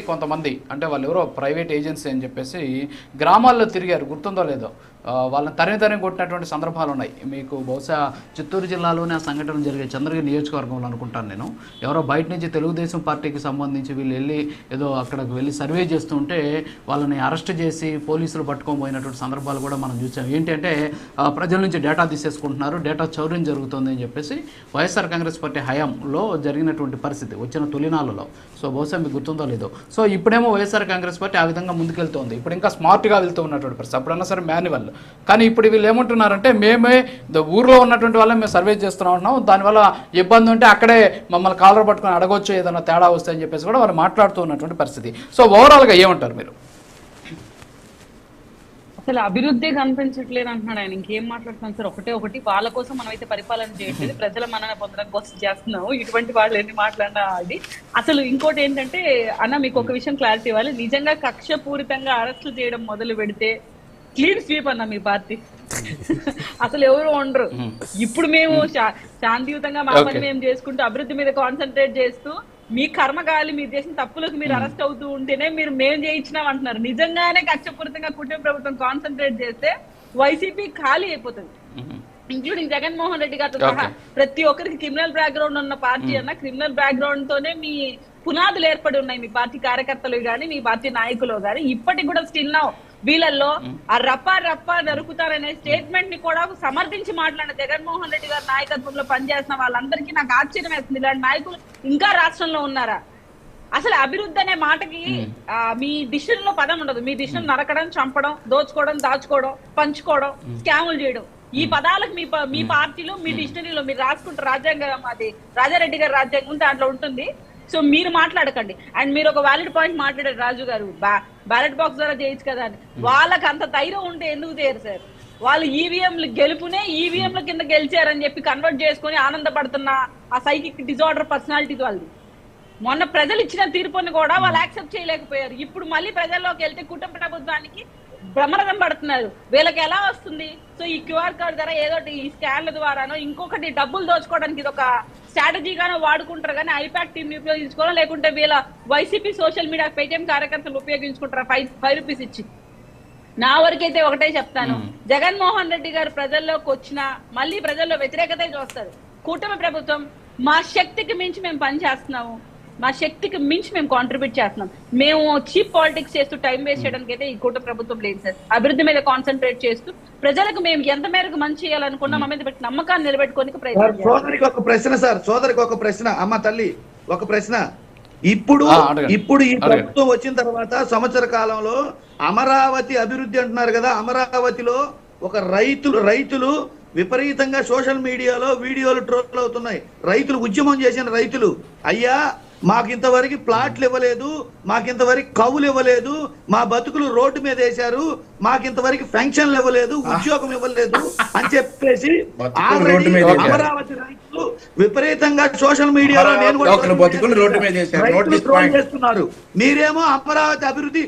కొంతమంది అంటే వాళ్ళు ఎవరో ప్రైవేట్ ఏజెన్సీ అని చెప్పేసి గ్రామాల్లో తిరిగారు గుర్తుందో లేదో. వాళ్ళని తరిమి తరిమి కొట్టినటువంటి సందర్భాలు ఉన్నాయి. మీకు బహుశా చిత్తూరు జిల్లాలోనే ఆ సంఘటన జరిగే చంద్రగిరి నియోజకవర్గంలో అనుకుంటాను నేను. ఎవరో బయట నుంచి తెలుగుదేశం పార్టీకి సంబంధించి వీళ్ళు వెళ్ళి ఏదో అక్కడికి వెళ్ళి సర్వే చేస్తుంటే వాళ్ళని అరెస్ట్ చేసి పోలీసులు పట్టుకొని పోయినటువంటి సందర్భాలు కూడా మనం చూసాం. ఏంటంటే ప్రజల నుంచి డేటా తీసేసుకుంటున్నారు. డేటా చౌర్యం జరుగుతుంది అని చెప్పేసి వైఎస్ఆర్ కాంగ్రెస్ పార్టీ హయాంలో జరిగినటువంటి పరిస్థితి వచ్చిన తొలినాళ్ళలో. సో బహుశా మీకు గుర్తుందో లేదో. సో ఇప్పుడేమో వైఎస్ఆర్ కాంగ్రెస్ పార్టీ ఆ విధంగా ముందుకెళ్తోంది. ఇప్పుడు ఇంకా స్మార్ట్గా వెళ్తూ ఉన్నటువంటి పరిస్థితి. అప్పుడన్నా సరే మాన్యువల్ కానీ ఇప్పుడు వీళ్ళు ఏమంటున్నారంటే మేమే ద ఊర్లో ఉన్నటువంటి వాళ్ళే మేము సర్వే చేస్తున్నాం ఉంటున్నాం. దానివల్ల ఇబ్బంది ఉంటే అక్కడే మమ్మల్ని కాలర్ పట్టుకొని అడగొచ్చు ఏదైనా తేడా వస్తే అని చెప్పేసి కూడా వాళ్ళు మాట్లాడుతూ ఉన్నటువంటి పరిస్థితి. సో ఓవరాల్గా ఏమంటారు మీరు? అసలు అభివృద్ధి కనిపించట్లేదు అంటున్నాడు ఆయన. ఇంకేం మాట్లాడుతున్నాం సార్ ఒకటే ఒకటి. వాళ్ళ కోసం మనం అయితే పరిపాలన చేయట్లేదు. ప్రజల మనన పొందడం కోసం చేస్తున్నాము. ఇటువంటి వాళ్ళు ఎన్ని మాట్లాడినా అది. అసలు ఇంకోటి ఏంటంటే అన్న మీకు ఒక విషయం క్లారిటీ ఇవ్వాలి. నిజంగా కక్ష పూరితంగా అరెస్టులు చేయడం మొదలు పెడితే క్లీన్ స్వీప్ అన్న మీ పార్టీ. అసలు ఎవరు ఉండరు ఇప్పుడు మేము శాంతియుతంగా మా పని మేము చేసుకుంటూ అభివృద్ధి మీద కాన్సన్ట్రేట్ చేస్తూ మీ కర్మగాలి మీరు చేసిన తప్పులకు మీరు అరెస్ట్ అవుతూ ఉంటేనే మీరు మేము చేయించినాం అంటున్నారు నిజంగానే కక్షపూరితంగా కుటుంబ ప్రభుత్వం కాన్సన్ట్రేట్ చేస్తే వైసీపీ ఖాళీ అయిపోతుంది. ఇంక్లూడింగ్ జగన్మోహన్ రెడ్డి గారితో సహా ప్రతి ఒక్కరికి క్రిమినల్ బ్యాక్గ్రౌండ్ ఉన్న పార్టీ అన్న క్రిమినల్ బ్యాక్గ్రౌండ్ తోనే మీ పునాదులు ఏర్పడి ఉన్నాయి మీ పార్టీ కార్యకర్తలు గాని మీ పార్టీ నాయకులు గాని. ఇప్పటికి కూడా స్టిల్ నౌ వీళ్ళల్లో ఆ రప్ప రప్ప నరుకుతారనే స్టేట్మెంట్ని కూడా సమర్థించి మాట్లాడిన జగన్మోహన్ రెడ్డి గారి నాయకత్వంలో పనిచేస్తున్న వాళ్ళందరికీ నాకు ఆశ్చర్యం వేస్తుంది. ఇలాంటి నాయకులు ఇంకా రాష్ట్రంలో ఉన్నారా? అసలు అభివృద్ధి అనే మాటకి మీ డిసిషన్లో పదం ఉండదు. మీ డిసిషన్ నరకడం చంపడం దోచుకోవడం దాచుకోవడం పంచుకోవడం స్కాములు చేయడం. ఈ పదాలకు మీ మీ పార్టీలో మీ డిక్షనరీలో మీరు రాసుకుంటారు రాజ్యాంగం అది రాజారెడ్డి గారి రాజ్యాంగం దాంట్లో ఉంటుంది. సో మీరు మాట్లాడకండి. అండ్ మీరు ఒక వ్యాలిడ్ పాయింట్ మాట్లాడారు రాజు గారు. బ్యాలెట్ బాక్స్ ద్వారా చేయొచ్చు కదా అని. వాళ్ళకి అంత ధైర్యం ఉంటే ఎందుకు చేయరు సార్? వాళ్ళు ఈవీఎంలు గెలుపునే ఈవీఎంల కింద గెలిచారని చెప్పి కన్వర్ట్ చేసుకొని ఆనందపడుతున్న ఆ సైకిక్ డిజార్డర్ పర్సనాలిటీ వాళ్ళది. మొన్న ప్రజలు ఇచ్చిన తీర్పుని కూడా వాళ్ళు యాక్సెప్ట్ చేయలేకపోయారు. ఇప్పుడు మళ్ళీ ప్రజల్లోకి వెళ్తే కుటుంబ ప్రభుత్వానికి బ్రహ్మరథం పడుతున్నారు. వీళ్ళకి ఎలా వస్తుంది? సో ఈ క్యూఆర్ కోడ్ ద్వారా ఏదో ఈ స్కాన్ల ద్వారానో ఇంకొకటి డబ్బులు దోచుకోవడానికి ఇది ఒక స్ట్రాటజీగానో వాడుకుంటారు కానీ ఐపాక్ టీమ్ని ఉపయోగించుకోవడం లేకుంటే వీళ్ళ వైసీపీ సోషల్ మీడియా పేటిఎం కార్యకర్తలు ఉపయోగించుకుంటారు? ఫైవ్ ఫైవ్ రూపీస్ ఇచ్చి. నా వరకైతే ఒకటే చెప్తాను. జగన్మోహన్ రెడ్డి గారు ప్రజల్లోకి వచ్చినా మళ్ళీ ప్రజల్లో వ్యతిరేకత చూస్తారు కూటమి ప్రభుత్వం మా శక్తికి మించి మేము పనిచేస్తున్నాము మా శక్తికి మించి మేము కాంట్రిబ్యూట్ చేస్తున్నాం మేము చీప్ పాలిటిక్స్ చేస్తూ టైం వేస్ట్ చేయడానికి అయితే ఈ కూటమి ప్రభుత్వం లేదు సార్ అభివృద్ధి మీద కాన్సన్ట్రేట్ చేస్తూ ప్రజలకు మేము ఎంత మేరకు మంచి చేయాలనుకున్నా మా మీద పెట్టి నమ్మకాన్ని నిలబెట్టుకోనికి ప్రయత్నం. సోదరికి ఒక ప్రశ్న సార్ సోదరికి ఒక ప్రశ్న అమ్మ తల్లి ఒక ప్రశ్న ఇప్పుడు. ఇప్పుడు ఈ. ప్రభుత్వం వచ్చిన తర్వాత సంవత్సర కాలంలో అమరావతి అభివృద్ధి అంటున్నారు కదా అమరావతిలో ఒక రైతులు రైతులు విపరీతంగా సోషల్ మీడియాలో వీడియోలు ట్రోల్ అవుతున్నాయి రైతులు ఉద్యమం చేసిన రైతులు అయ్యా మాకు ఇంతవరకు ప్లాట్లు ఇవ్వలేదు మాకు ఇంతవరకు కవులు ఇవ్వలేదు మా బతుకులు రోడ్డు మీద వేశారు మాకు ఇంతవరకు పెన్షన్లు ఇవ్వలేదు ఉద్యోగం ఇవ్వలేదు అని చెప్పేసి. అమరావతి రైతులు విపరీతంగా సోషల్ మీడియాలో నేను కూడా. చేస్తున్నారు మీరేమో అమరావతి అభివృద్ధి.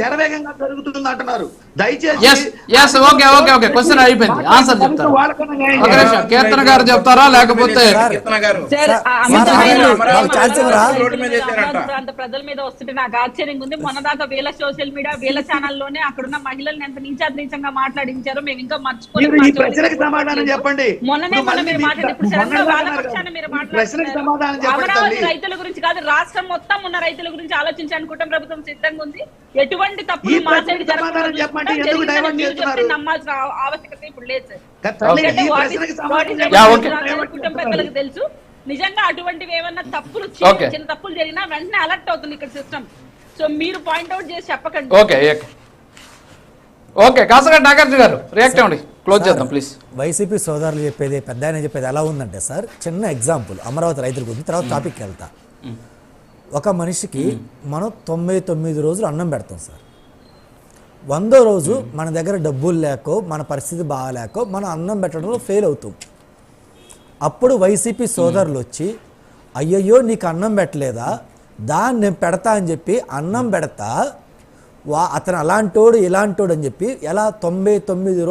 శరవేగంగా జరుగుతుంది అంటున్నారు దయచేసి ఓకే ఓకే ఓకే క్వశ్చన్ అయిపోయింది. ఆన్సర్ చెప్తారు. కీర్తన గారు చెప్తారా? లేకపోతే ప్రజల మీద వస్తుంటే నాకు ఆశ్చర్యంగా ఉంది. మొన్న దాకా వీళ్ళ సోషల్ మీడియా వీళ్ళ ఛానల్లోనే అక్కడున్న మహిళల్ని ఎంత నీచాతి నీచంగా మాట్లాడించారో మేము ఇంకా మర్చిపోలేదు సమాధానం చెప్పండి. మొన్ననే మొన్న మీరు మాట్లాడారు రైతుల గురించి కాదు రాష్ట్రం మొత్తం ఉన్న రైతుల గురించి ఆలోచించడానికి కుటుంబ ప్రభుత్వం సిద్ధంగా ఉంది. ఎటువంటి తప్పులు మా ప్రశ్నకి సైడ్ జరగకుండా ఎందుకు డైవర్ట్ చేస్తున్నారు? నమ్మాల్సిన ఆవశ్యకత ఇప్పుడు లేదు సార్. కుటుంబ పెద్దలకు తెలుసు. నిజంగా అటువంటివి ఏమన్నా తప్పులు. చిన్న తప్పులు జరిగినా వెంటనే అలర్ట్ అవుతుంది ఇక్కడ సిస్టమ్ సో మీరు పాయింట్అవుట్ చేసి చెప్పకండి. Okay okay okay Kasagadda Nagarjuna garu react అవ్వండి. క్లోజ్ చేద్దాం ప్లీజ్ వైసీపీ సోదరులు చెప్పేది పెద్ద ఆయన చెప్పేది ఎలా ఉందంటే సార్ చిన్న ఎగ్జాంపుల్ అమరావతి రైతుల గురించి తర్వాత టాపిక్కి వెళ్తా. ఒక మనిషికి మనం తొంభై తొమ్మిది రోజులు అన్నం పెడతాం సార్. వందో రోజు మన దగ్గర డబ్బులు లేకో మన పరిస్థితి బాగాలేకో మనం అన్నం పెట్టడంలో ఫెయిల్ అవుతాం. అప్పుడు వైసీపీ సోదరులు వచ్చి అయ్యయ్యో నీకు అన్నం పెట్టలేదా? దాన్ని నేను పెడతా అని చెప్పి అన్నం పెడతా? వా అతను అలాంటోడు ఇలాంటోడు అని చెప్పి ఎలా తొంభై తొమ్మిది రోజు